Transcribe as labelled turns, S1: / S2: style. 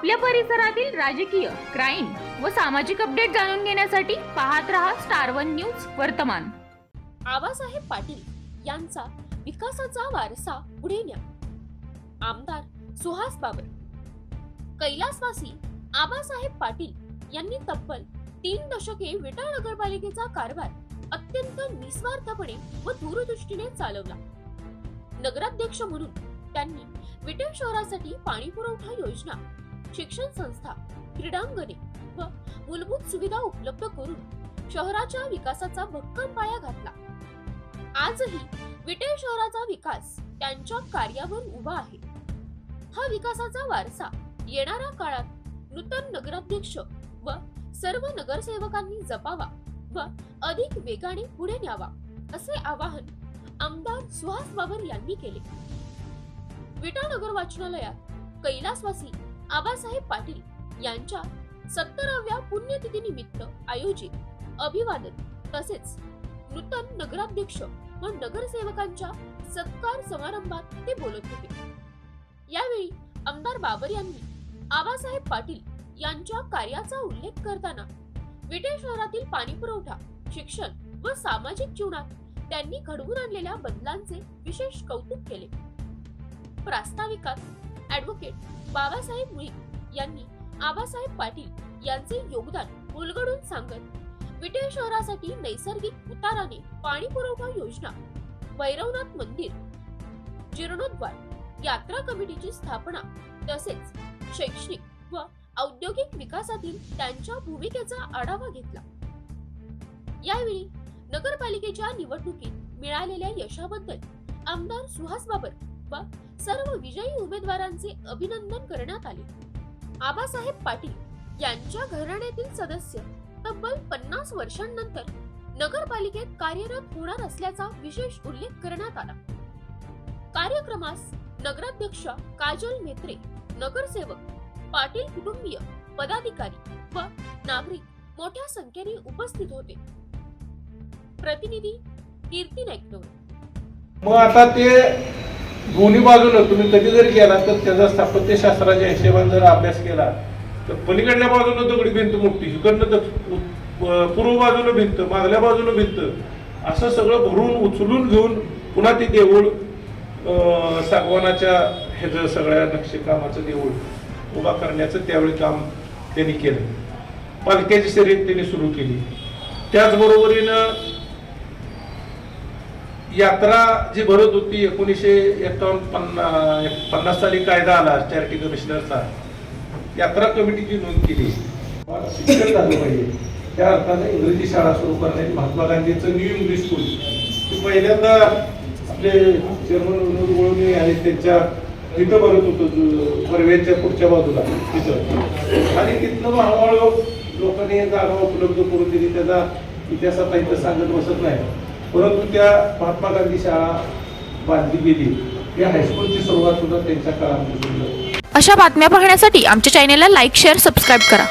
S1: आपल्या परिसरातील राजकीय क्राईम व सामाजिक अपडेट जाणून घेण्यासाठी पाहत रहा स्टार वन न्यूज वर्तमान.
S2: आबासाहेब पाटील यांचा विकासाचा वारसा पुढे न्या. आमदार सुहास बाबर. कैलासवासी आबासाहेब पाटील यांनी तब्बल तीन दशके विटा नगरपालिकेचा कारभार अत्यंत निस्वार्थपणे व दूरदृष्टीने चालवला. नगराध्यक्ष म्हणून त्यांनी विटे शहरासाठी पाणी पुरवठा योजना शिक्षण संस्था क्रीडांगणे व मूलभूत सुविधा उपलब्ध करून शहराच्या विकासाचा भक्कम पाया घातला. आजही विटेल शहराचा विकास त्यांच्या कार्यावर उभा आहे. हा विकासाचा वारसा येणाऱ्या काळात नूतन नगराध्यक्ष व सर्व नगरसेवकांनी जपावा व अधिक वेगाने पुढे न्यावा असे आवाहन आमदार सुहास बाबर यांनी केले. विटा नगर वाचनालयात कैलासवासी आबासाहेब पाटील यांच्या सत्तराव्या पुण्यतिथीनिमित्त आयोजित अभिवादन तसेच नूतन नगराध्यक्ष व नगरसेवकांच्या सत्कार समारंभात ते बोलत होते. यावेळी आमदार बाबर यांनी आबासाहेब पाटील यांच्या कार्याचा उल्लेख करताना विटे शहरातील पाणी पुरवठा शिक्षण व सामाजिक जीवनात त्यांनी घडवून आणलेल्या बदलांचे विशेष कौतुक केले. प्रास्ताविकात ऍडव्होकेट बाबासाहेब मुळीक यांनी आबासाहेब पाटील यांचे योगदान उलगडून सांगत विटे शहरासाठी नैसर्गिक उताराने पाणी पुरवठा योजना भैरवनाथ मंदिर जीर्णोद्वार यात्रा कमिटीची स्थापना तसेच शैक्षणिक व औद्योगिक विकासातील त्यांच्या भूमिकेचा आढावा घेतला. यावेळी नगरपालिकेच्या निवडणुकीत मिळालेल्या यशाबद्दल आमदार सुहास बाबर व सर्व विजयी उमेदवारांचे अभिनंदन करण्यात आले. आबासाहेब पाटील यांच्या घराण्यातील सदस्य तब्बल पन्नास वर्षांनंतर नगरपालिकेत कार्यरत होणार असल्याचा विशेष उल्लेख करण्यात आला. कार्यक्रमास नगराध्यक्ष काजल मेत्रे नगरसेवक पाटील कुटुंबीय पदाधिकारी व नागरिक मोठ्या संख्येने उपस्थित होते. प्रतिनिधी कीर्ती नाईकनवर.
S3: मग आता ते दोन्ही बाजूनं तुम्ही कधी जरी गेला तर त्याचा स्थापत्यशास्त्राच्या हिशेबाने जर अभ्यास केला तर पलीकडल्या बाजूनं दगडी भिंत मोठी इकडनं द- उ- पूर्व बाजूनं भिंत मागल्या बाजूनं भिंत असं सगळं भरून उचलून घेऊन पुन्हा ते देऊळ सागवानाच्या ह्याचं सगळ्या नक्षीकामाचं देऊळ उभा करण्याचं त्यावेळी काम त्यांनी केलं. पालख्याची शर्यत त्यांनी सुरू केली. त्याचबरोबरीनं यात्रा जी भरत होती एकोणीसशे एकावन्न पन्ना पन्नास साली कायदा आला चॅरिटी कमिशनरचा यात्रा कमिटीची नोंद केली. शिक्षण झालं पाहिजे. त्या अर्थाने इंग्रजी शाळा सुरू करण्याची महात्मा गांधीचं न्यू इंग्लिश स्कूल पहिल्यांदा आपले चेअरमन विनोद गोळवणे आणि त्यांच्या तिथं भरत होतो परवेच्या पुढच्या बाजूला तिथं. आणि तिथनं मग हळूहळू लोकांनी जागा उपलब्ध करून दिली. त्याचा इतिहास आता इथं सांगत बसत नाही. परंतु त्या महात्मा गांधी शाळा बांधली गेली. या हायस्कूलची सुरुवात सुद्धा त्यांच्या काळात
S1: अशा बातम्या पाहण्यासाठी आमच्या चॅनेलला लाईक शेअर सबस्क्राईब करा.